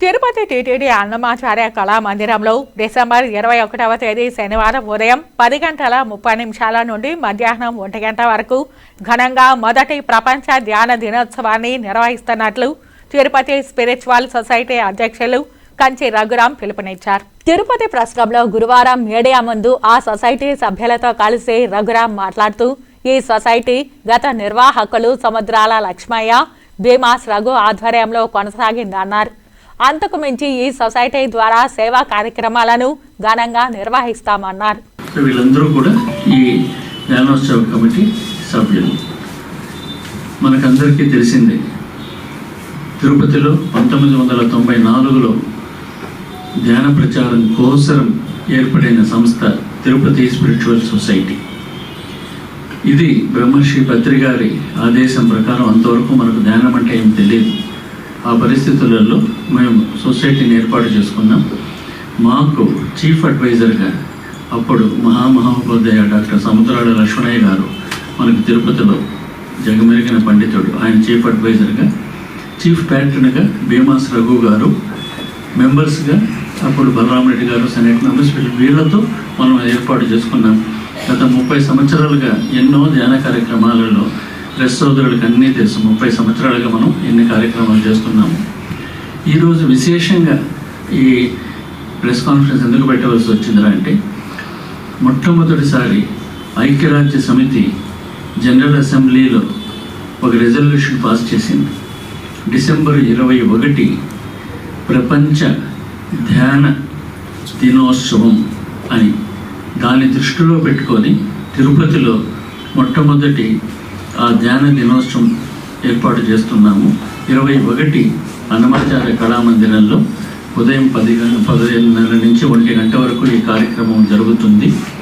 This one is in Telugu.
తిరుపతి టీటీడీ అన్నమాచార్య కళా మందిరంలో డిసెంబర్ ఇరవై ఒకటవ తేదీ శనివారం ఉదయం పది గంటల ముప్పై నిమిషాల నుండి మధ్యాహ్నం ఒంటి గంట వరకు ఘనంగా మొదటి ప్రపంచ ధ్యాన దినోత్సవాన్ని నిర్వహిస్తున్నట్లు తిరుపతి స్పిరిచువల్ సొసైటీ అధ్యక్షులు కంచి రఘురాం పిలుపునిచ్చారు. తిరుపతి ప్రశ్నంలో గురువారం మీడియా ముందు ఆ సొసైటీ సభ్యులతో కలిసి రఘురాం మాట్లాడుతూ ఈ సొసైటీ గత నిర్వాహకులు సముద్రాల లక్ష్మయ్య భీమాస్ రఘు ఆధ్వర్యంలో కొనసాగిందన్నారు. అంతకు మించి ఈ సొసైటీ ద్వారా సేవా కార్యక్రమాలను ఘనంగా నిర్వహిస్తామన్నారు. వీళ్ళందరూ కూడా ఈ జ్ఞానోత్సవ కమిటీ సభ్యులు. మనకందరికీ తెలిసిందే తిరుపతిలో పంతొమ్మిది వందల తొంభై నాలుగులో ధ్యాన ప్రచారం కోసరం ఏర్పడిన సంస్థ తిరుపతి స్పిరిచువల్ సొసైటీ. ఇది బ్రహ్మర్షి పత్రి గారి ఆదేశం ప్రకారం అంతవరకు మనకు ధ్యానం అంటే ఏం తెలియదు. ఆ పరిస్థితులలో మేము సొసైటీని ఏర్పాటు చేసుకున్నాం. మాకు చీఫ్ అడ్వైజర్గా అప్పుడు మహామహోపాధ్యాయ డాక్టర్ సముద్రాల లక్ష్మణయ్య గారు మనకు తిరుపతిలో జగమెరిగిన పండితుడు ఆయన చీఫ్ అడ్వైజర్గా చీఫ్ ప్యాట్రన్గా భీమాస్ రఘు గారు మెంబర్స్గా అప్పుడు బలరామరెడ్డి గారు సెనెట్ మెంబర్స్ వీళ్ళతో మనం ఏర్పాటు చేసుకున్నాం. గత ముప్పై సంవత్సరాలుగా ఎన్నో ధ్యాన కార్యక్రమాలలో ప్రెస్ సోదరులకు అన్నీ తెలుసు. ముప్పై సంవత్సరాలుగా మనం ఎన్ని కార్యక్రమాలు చేస్తున్నాము. ఈరోజు విశేషంగా ఈ ప్రెస్ కాన్ఫరెన్స్ ఎందుకు పెట్టవలసి వచ్చిందిరా అంటే మొట్టమొదటిసారి ఐక్యరాజ్య సమితి జనరల్ అసెంబ్లీలో ఒక రిజల్యూషన్ పాస్ చేసింది. డిసెంబర్ ఇరవై ఒకటి ప్రపంచ ధ్యాన దినోత్సవం అని దాన్ని దృష్టిలో పెట్టుకొని తిరుపతిలో మొట్టమొదటి ఆ ధ్యాన దినోత్సవం ఏర్పాటు చేస్తున్నాము. ఇరవై ఒకటి అన్నమాచార్య కళామందిరంలో ఉదయం పది గంట పదిహేనున్నర నుంచి ఒంటి గంట వరకు ఈ కార్యక్రమం జరుగుతుంది.